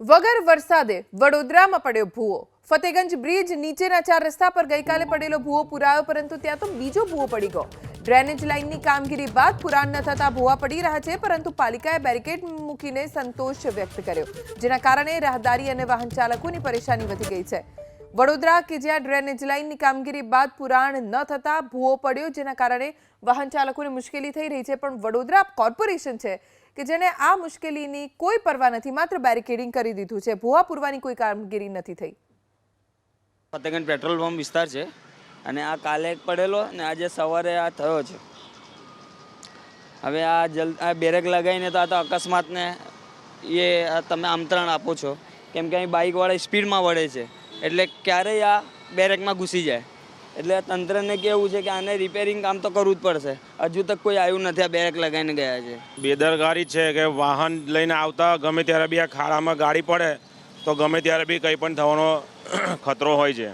વગર વરસાદે વડોદરામાં પડ્યો ભૂવો. ફતેગંજ બ્રિજ નીચેના ચાર રસ્તા પર ગઈકાલે પડેલો ભૂવો પુરાયો, પરંતુ ત્યાં તો બીજો ભૂવો પડી ગયો. ડ્રેનેજ લાઇનની કામગીરી બાદ પુરાણ ન થતા ભૂવા પડી રહ્યા છે, પરંતુ પાલિકાએ બેરિકેડ મૂકીને સંતોષ વ્યક્ત કર્યો, જેના કારણે રાહદારી અને વાહન ચાલકોની પરેશાની વધી ગઈ છે. વડોદરા કે જ્યાં ડ્રેનેજ લાઇનની કામગીરી બાદ પુરાણ ન થતા ભૂવો પડ્યો, જેના કારણે વાહન ચાલકોને મુશ્કેલી થઈ રહી છે. પણ વડોદરા કોર્પોરેશન છે કે જેને આ મુશ્કેલીની કોઈ પરવા નથી, માત્ર બેરિકેડિંગ કરી દીધું છે. ભૂવા પૂરવાની કોઈ કામગીરી નથી થઈ. ફતેગંજ પેટ્રોલ પંપ વિસ્તાર છે અને આ કાલે એક પડેલો અને આજે સવારે આ થયો છે. હવે આ જલ, આ બેરેક લગાવીને તો આ તો અકસ્માતને એ તમે આમંત્રણ આપો છો. કેમ કે અહીં બાઇકવાળા સ્પીડમાં વળે છે. એટલે ક્યારેય આ બેરેકમાં ઘૂસી જાય. એટલે તંત્રને કેવું છે કે આને રિપેરિંગ કામ તો કરવું જ પડશે. હજુ તક કોઈ આવ્યું નથી આ બેરેક લગાવીને ગયા છે. બેદરકારી છે કે વાહન લઈને આવતા ગમે ત્યારે બી આ ખાડામાં ગાડી પડે, તો ગમે ત્યારે બી કંઈ પણ થવાનો ખતરો હોય છે.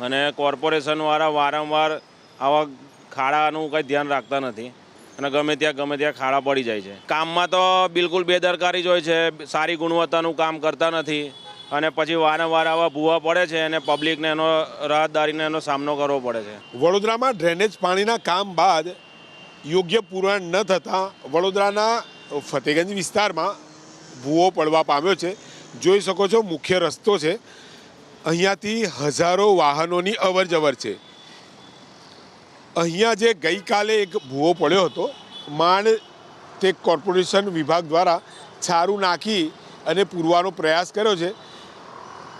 અને કોર્પોરેશનવાળા વારંવાર આવા ખાડાનું કંઈ ધ્યાન રાખતા નથી. અને ગમે ત્યાં ગમે ત્યાં ખાડા પડી જાય છે. કામમાં તો બિલકુલ બેદરકારી જ હોય છે, સારી ગુણવત્તાનું કામ કરતા નથી. અને પછી વારંવાર આવા ભૂવા પડે છે અને પબ્લિકને એનો રાહતદારીને એનો સામનો કરવો પડે છે. વડોદરામાં ડ્રેનેજ પાણીના કામ બાદ યોગ્ય પુરાણ ન થતાં વડોદરાના ફતેગંજ વિસ્તારમાં ભૂવો પડવા પામ્યો છે. જોઈ શકો છો મુખ્ય રસ્તો છે. અહીંયાથી હજારો વાહનોની અવરજવર છે. અહીંયા જે ગઈકાલે એક ભૂવો પડ્યો હતો, માંડ તે કોર્પોરેશન વિભાગ દ્વારા છારું નાખી અને પૂરવાનો પ્રયાસ કર્યો છે.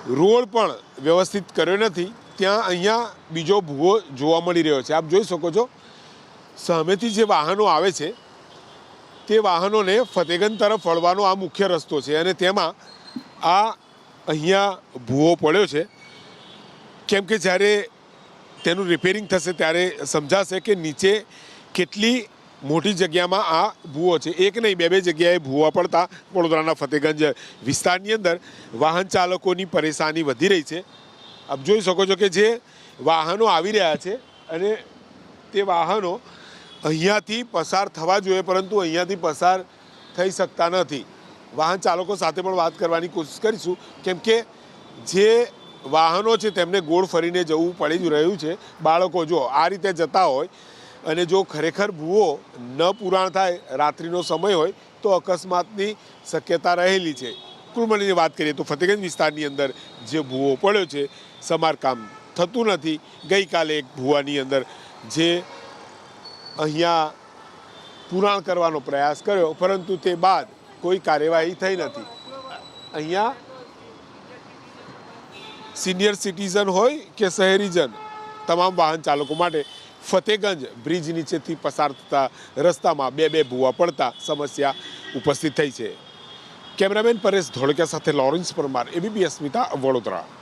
રોડ પણ વ્યવસ્થિત કર્યો નથી. ત્યાં અહીંયા બીજો ભૂવો જોવા મળી રહ્યો છે. આપ જોઈ શકો છો, સામેથી જે વાહનો આવે છે, તે વાહનોને ફતેગંજ તરફ વળવાનો આ મુખ્ય રસ્તો છે અને તેમાં આ અહીંયા ભૂવો પડ્યો છે. કેમ કે જ્યારે તેનું રિપેરિંગ થશે ત્યારે સમજાશે કે નીચે કેટલી મોટી જગ્યામાં આ ભૂવો છે. એક નહીં, બે બે જગ્યાએ ભૂવા પડતા વડોદરાના ફતેગંજ વિસ્તારની અંદર વાહન ચાલકોની પરેશાની વધી રહી છે. આપ જોઈ શકો છો કે જે વાહનો આવી રહ્યા છે અને તે વાહનો અહીંયાથી પસાર થવા જોઈએ, પરંતુ અહીંયાથી પસાર થઈ શકતા નથી. વાહન ચાલકો સાથે પણ વાત કરવાની કોશિશ કરીશું, કેમ કે જે વાહનો છે તેમને ગોળ ફરીને જવું પડી જ રહ્યું છે. બાળકો, જો આ રીતે જતા હોય અને જો ખરેખર ભૂવો ન પુરાણ થાય, રાત્રિનો સમય હોય, તો અકસ્માતની શક્યતા રહેલી છે. કુલ વાત કરીએ તો ફતેગંજ વિસ્તારની અંદર જે ભૂવો પડ્યો છે, સમારકામ થતું નથી. ગઈકાલે એક ભૂવાની અંદર જે અહીંયા પુરાણ કરવાનો પ્રયાસ કર્યો, પરંતુ તે બાદ કોઈ કાર્યવાહી થઈ નથી. અહીંયા સિનિયર સિટીઝન હોય કે શહેરીજન, તમામ વાહન ચાલકો માટે ફતેગંજ બ્રિજ નીચેથી પસાર થતા રસ્તામાં બે બે ભૂવા પડતા સમસ્યા ઉપસ્થિત થઈ છે. કેમેરામેન પરેશ ધોળકિયા સાથે લોરેન્સ પરમાર એબીપી અસ્મિતા વડોદરા.